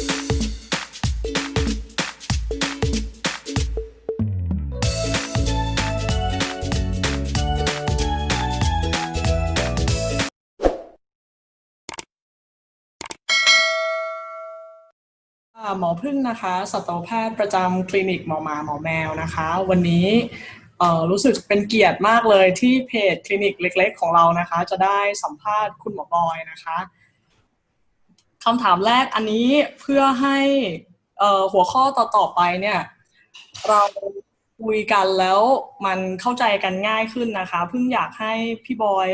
ค่ะหมอพึ่งนะคะสัตวแพทย์ประจำคลินิกหมอหมาหมอแมวนะคะ วันนี้รู้สึกเป็นเกียรติมากเลยที่เพจคลินิกเล็ก ๆ ของเรานะคะ จะได้สัมภาษณ์คุณหมอบอยนะคะ คำถามแรกอันนี้เพื่อให้หัวข้อต่อๆไปเนี่ย เราคุยกันแล้วมันเข้าใจกันง่ายขึ้นนะคะ เพิ่งอยากให้พี่บอย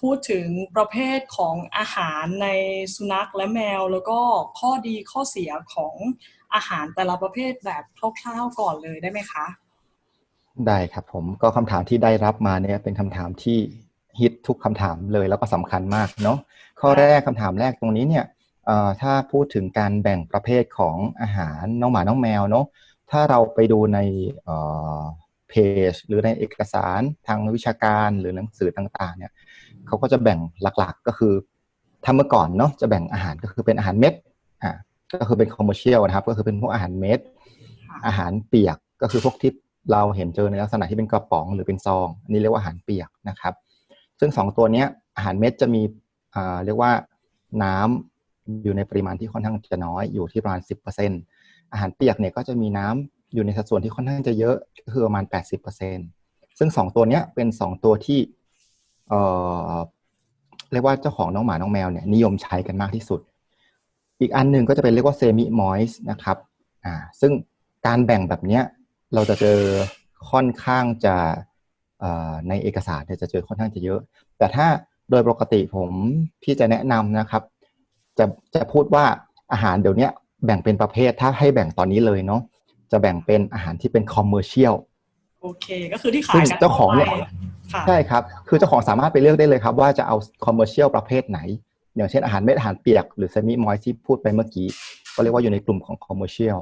พูดถึงประเภทของอาหารในสุนัขและแมว แล้วก็ข้อดีข้อเสียของอาหารแต่ละประเภทแบบคร่าวๆก่อนเลยได้ไหมคะ ได้ครับผมก็คำถามที่ได้รับมาเนี่ยเป็นคำถามที่ฮิตทุกคำถามเลยแล้วก็สำคัญมากเนาะข้อแรกคำถามแรกตรงนี้เนี่ย ถ้าพูดถึงการแบ่งประเภทของอาหารน้องหมาน้องแมวเนาะถ้าเราไปดูในเอ่อเพจ หรือในเอกสารทางวิชาการหรือหนังสือต่างๆเนี่ยเขาก็จะแบ่งหลักๆก็คือถ้าเมื่อก่อนเนาะจะแบ่งอาหารก็คือเป็นอาหารเม็ดอ่าก็คือเป็นคอมเมอร์เชียลนะครับ ก็คือเป็นพวกอาหารเม็ดอาหารเปียกก็คือพวกที่เราเห็นเจอในลักษณะที่เป็นกระป๋องหรือเป็นซองอันนี้เรียกว่าอาหารเปียกนะครับ ซึ่งสองตัวเนี้ยอาหารเม็ดจะมีอ่าเรียกว่าน้ำ อยู่ในปริมาณที่ค่อนข้างจะน้อยอยู่ที่ประมาณ 10%อาหารเปียกเนี่ยก็จะมีน้ำอยู่ในสัดส่วนที่ค่อนข้างจะเยอะคือประมาณ 80%ซึ่งสองตัวเนี้ยเป็นสองตัวที่เอ่อเรียกว่าเจ้าของน้องหมาน้องแมวเนี่ยนิยมใช้กันมากที่สุด อีกอันหนึ่งก็จะเป็นเรียกว่าเซมิมอยส์นะครับอ่าซึ่งการแบ่งแบบเนี้ยเราจะเจอค่อนข้างจะเอ่อในเอกสารจะเจอค่อนข้างจะเยอะ แต่ถ้าโดยปกติผมพี่จะแนะนำนะครับ จะจะพูดว่าอาหารเดี๋ยวเนี้ยแบ่งเป็นประเภทถ้าให้แบ่งตอนนี้เลยเนาะจะแบ่งเป็นอาหารที่เป็นคอมเมอร์เชียลโอเคก็คือที่ขาซึ่ยงกันเจ้าของเนี่ยทั่วไปค่ะใช่ครับ คือเจ้าของสามารถไปเลือกได้เลยครับ ว่าจะเอาคอมเมอร์เชียลประเภทไหน อย่างเช่นอาหารเม็ดอาหารเปียกหรือเซมิมอยที่พูดไปเมื่อกี้ ก็เรียกว่าอยู่ในกลุ่มของคอมเมอร์เชียล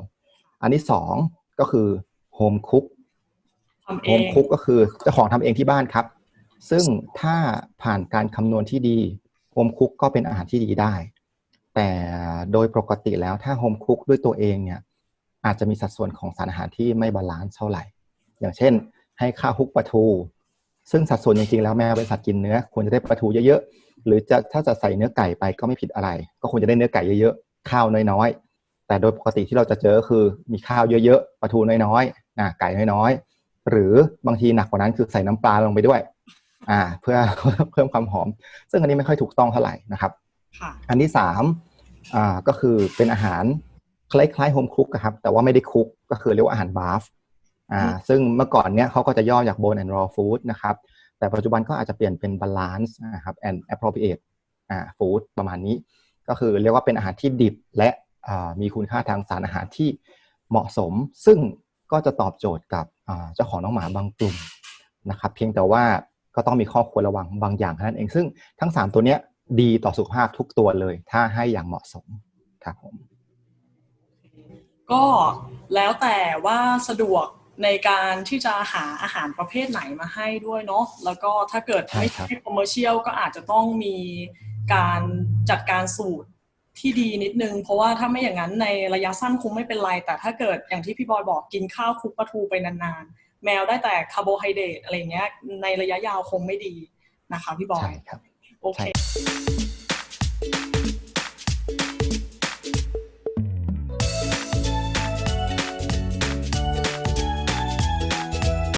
อันที่สองก็คือโฮมคุกทำเอโฮมงคุกก็คือเจ้าของทำเองที่บ้านครับ ซึ่งถ้าผ่านการคำนวณที่ดีโฮมคุกก็เป็นอาหารที่ดีได้ แต่โดยปกติแล้วถ้าโฮมคุกด้วยตัวเองเนี่ยอาจจะมีสัดส่วนของสารอาหารที่ไม่บาลานซ์เท่าไหร่ อย่างเช่น ให้ข้าวฮุกปลาทู ซึ่งสัดส่วนจริงๆแล้วแม้เป็นสัตว์กินเนื้อควรจะได้ปลาทูเยอะๆ หรือจะถ้าจะใส่เนื้อไก่ไปก็ไม่ผิดอะไร ก็ควรจะได้เนื้อไก่เยอะๆ ข้าวน้อยๆ แต่โดยปกติที่เราจะเจอคือมีข้าวเยอะๆ ปลาทูน้อยๆนะไก่น้อยๆ หรือบางทีหนักกว่านั้นคือใส่น้ำปลาลงไปด้วย อ่า เพื่อเพิ่มความหอม ซึ่งอันนี้ไม่ค่อยถูกต้องเท่าไหร่นะครับ อันที่สามอ่าก็คือเป็นอาหารคล้ายๆโฮมคุกครับ แต่ว่าไม่ได้คุกก็คือเรียกว่าอาหารบาฟอ่าอืมซึ่งเมื่อก่อนเนี้ยเขาก็จะย่อจาก bone and raw food นะครับ แต่ปัจจุบันก็อาจจะเปลี่ยนเป็น balance นะครับ and appropriate อ่า food ประมาณนี้ ก็คือเรียกว่าเป็นอาหารที่ดิบและอ่ามีคุณค่าทางสารอาหารที่เหมาะสม ซึ่งก็จะตอบโจทย์กับอ่าเจ้าของน้องหมาบางกลุ่มนะครับ เพียงแต่ว่าก็ต้องมีข้อควรระวังบางอย่างเท่านั้นเอง ซึ่งทั้งสามตัวเนี้ย ดีต่อสุขภาพทุกตัวเลย ถ้าให้อย่างเหมาะสมครับผม ก็แล้วแต่ว่าสะดวกในการที่จะหาอาหารประเภทไหนมาให้ด้วยเนาะแล้วก็ถ้าเกิดใช่ไม่ครับใช่คอมเมอร์เชียลก็อาจจะต้องมีการจัดการสูตรที่ดีนิดนึง เพราะว่าถ้าไม่อย่างนั้นในระยะสั้นคงไม่เป็นไร แต่ถ้าเกิดอย่างที่พี่บอยบอกกินข้าวคลุกปลาทูไปนานๆ แมวได้แต่คาร์โบไฮเดรตอะไรเงี้ยในระยะยาวคงไม่ดีนะคะพี่บอใช่ยครับ โอเคใช่